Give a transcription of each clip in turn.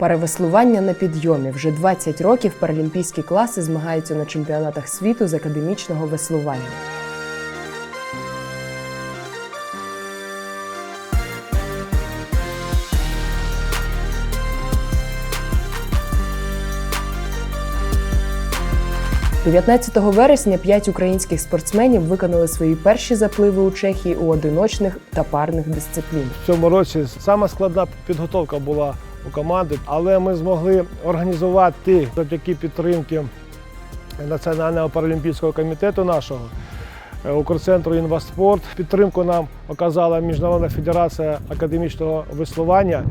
Перевеслування на підйомі вже 20 років паралімпійські класи змагаються на чемпіонатах світу з академічного веслування. – 19 вересня п'ять українських спортсменів виконали свої перші запливи у Чехії у одиночних та парних дисциплінах. В цьому році сама складна підготовка була у команди, але ми змогли організувати завдяки підтримки Національного паралімпійського комітету нашого. е, Укрцентру «Інваспорт». Підтримку нам оказала Міжнародна федерація академічного веслування.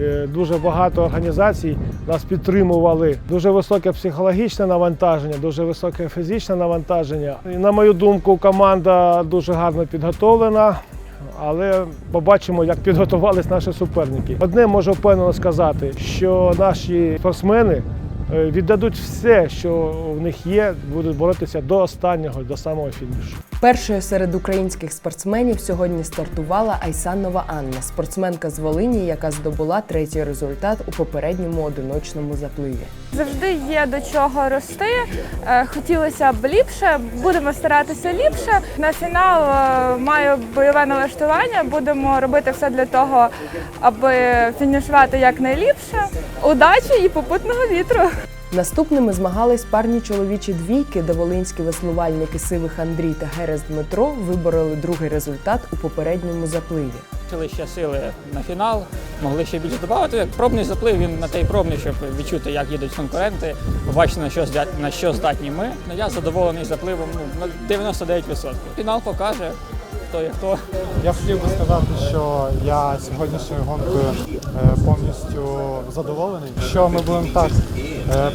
Е, Дуже багато організацій нас підтримували. Дуже високе психологічне навантаження, дуже високе фізичне навантаження. І, на мою думку, команда дуже гарно підготовлена. Але побачимо, як підготувались наші суперники. Одне можу впевнено сказати, що наші спортсмени віддадуть все, що в них є, будуть боротися до останнього, до самого фінішу. Першою серед українських спортсменів сьогодні стартувала Айсанова Анна, спортсменка з Волині, яка здобула третій результат у попередньому одиночному запливі. Завжди є до чого рости. Е, Хотілося б ліпше, будемо старатися ліпше. На фінал е, маю бойове налаштування. Будемо робити все для того, аби фінішувати якнайліпше. Удачі і попутного вітру! Наступними змагались парні чоловічі двійки, де волинські веслувальники Сивих Андрій та Герес Дмитро вибороли другий результат у попередньому запливі. Вчили ще сили на фінал, могли ще більше додати. Пробний заплив, він на те пробний, щоб відчути, як їдуть конкуренти, побачити, на що, здя- на що здатні ми. Ну, я задоволений запливом ну, на 99%. Фінал покаже, хто є хто. Я хотів би сказати, що я сьогоднішньою гонкою е, повністю задоволений. Що ми будемо так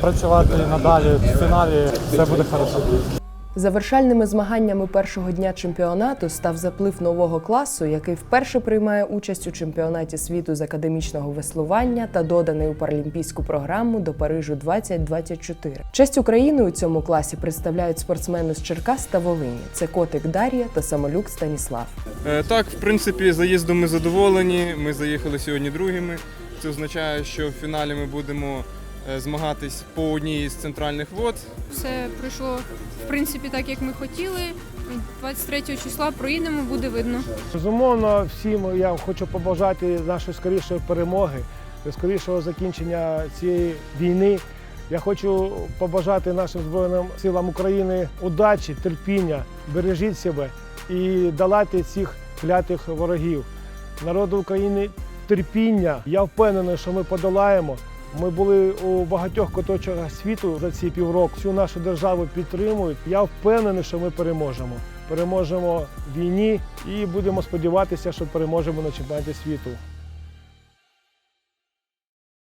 працювати надалі в фіналі, все буде хорошо. Завершальними змаганнями першого дня чемпіонату став заплив нового класу, який вперше приймає участь у чемпіонаті світу з академічного веслування та доданий у паралімпійську програму до Парижу 2024. Честь України у цьому класі представляють спортсмени з Черкас та Волині. Це котик Дар'я та самолюк Станіслав. Е, Так, в принципі, заїздом ми задоволені. Ми заїхали сьогодні другими. Це означає, що в фіналі ми будемо е, змагатись по одній з центральних вод. Все пройшло в принципі так, як ми хотіли. 23 числа проїдемо, буде видно. Безумовно, всім я хочу побажати нашої скорішої перемоги, скорішого закінчення цієї війни. Я хочу побажати нашим Збройним силам України удачі, терпіння, бережіть себе і долайте цих клятих ворогів. Народу України терпіння. Я впевнений, що ми подолаємо. Ми були у багатьох куточках світу за ці півроку. Всю нашу державу підтримують. Я впевнений, що ми переможемо. Переможемо в війні і будемо сподіватися, що переможемо на чемпіонаті світу.